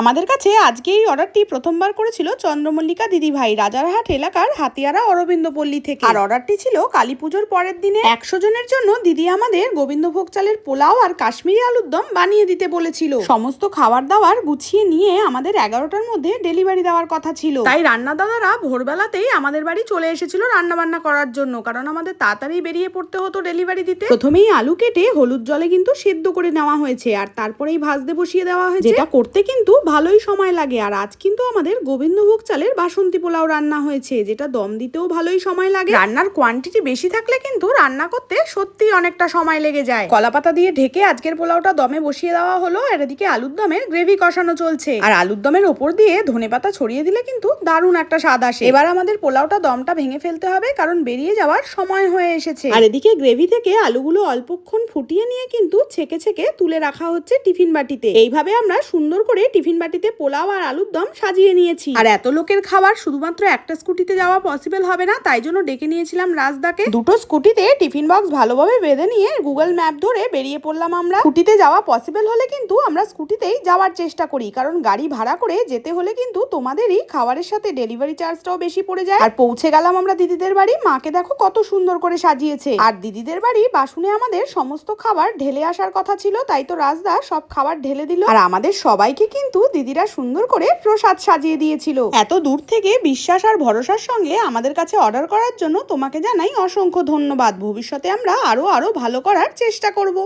আমাদের কাছে আজকে এই অর্ডারটি প্রথমবার করেছিল চন্দ্রমল্লিকা দিদিভাই, রাজারহাট এলাকার হাতিয়ারা অরবিন্দ পল্লী থেকে। আর অর্ডারটি ছিল কালী পুজোর পরের দিনে। একশো জনের জন্য দিদি আমাদের গোবিন্দভোগ চালের পোলাও আর কাশ্মীরি আলুর দম বানিয়ে দিতে বলেছিল। সমস্ত খাবার দাবার গুছিয়ে নিয়ে আমাদের এগারোটার মধ্যে ডেলিভারি দেওয়ার কথা ছিল। তাই রান্না দাদারা ভোরবেলাতেই আমাদের বাড়ি চলে এসেছিল রান্না বান্না করার জন্য, কারণ আমাদের তাড়াতাড়ি বেরিয়ে পড়তে হতো ডেলিভারি দিতে। প্রথমেই আলু কেটে হলুদ জলে কিন্তু সেদ্ধ করে নেওয়া হয়েছে, আর তারপরেই ভাজতে বসিয়ে দেওয়া হয়েছে। যেটা করতে কিন্তু ভালোই সময় লাগে। আর আজ কিন্তু আমাদের গোবিন্দভোগ চালের বাসন্তী পোলাও রান্না হয়েছে যেটা দম দিতেও ভালোই সময় লাগে। রান্নার কোয়ান্টিটি বেশি থাকলে কিন্তু রান্না করতে সত্যি অনেকটা সময় লেগে যায়। কলাপাতা দিয়ে ঢেকে আজকের পোলাওটা দমে বসিয়ে দেওয়া হলো আর এদিকে আলুর দমের গ্রেভি কষানো চলছে। আর আলুর দমের ওপর দিয়ে ধনেপাতা ছড়িয়ে দিলে কিন্তু দারুণ একটা স্বাদ আসে। এবার আমাদের পোলাওটা দমটা ভেঙে ফেলতে হবে কারণ বেরিয়ে যাওয়ার সময় হয়ে এসেছে। আর এদিকে গ্রেভি থেকে আলুগুলো অল্পক্ষণ ফুটিয়ে নিয়ে কিন্তু ছেকে ছেকে তুলে রাখা হচ্ছে টিফিন বাটিতে। এইভাবে আমরা সুন্দর করে টিফিন বাটিতে পোলাও আর আলুর দম সাজিয়ে নিয়েছি। আর এত লোকের খাবার শুধুমাত্র একটা স্কুটিতে যাওয়া পসিবল হবে না, তাই জন্য ডেকে নিয়েছিলাম রাজদাকে। দুটো স্কুটিতে টিফিন বক্স ভালোভাবে বেঁধে নিয়ে গুগল ম্যাপ ধরে বেরিয়ে পড়লাম আমরা। স্কুটিতে যাওয়া পসিবল হলে কিন্তু আমরা স্কুটিতেই যাওয়ার চেষ্টা করি, কারণ গাড়ি ভাড়া করে যেতে হলে কিন্তু তোমাদেরই খাবারের সাথে ডেলিভারি চার্জটাও বেশি পড়ে যায়। আর পৌঁছে গেলাম আমরা দিদিদের বাড়ি, মাকে দেখো কত সুন্দর করে সাজিয়েছে। আর দিদিদের বাড়ি বাসনে আমাদের সমস্ত খাবার ঢেলে আসার কথা ছিল, তাই তো রাজদা সব খাবার ঢেলে দিল। আর আমাদের সবাইকে কিন্তু দিদিরা সুন্দর করে প্রসাদ সাজিয়ে দিয়েছিল। এত দূর থেকে বিশ্বাস আর ভরসার সঙ্গে আমাদের কাছে অর্ডার করার জন্য তোমাকে জানাই অসংখ্য ধন্যবাদ। ভবিষ্যতে আমরা আরও আরও ভালো করার চেষ্টা করব।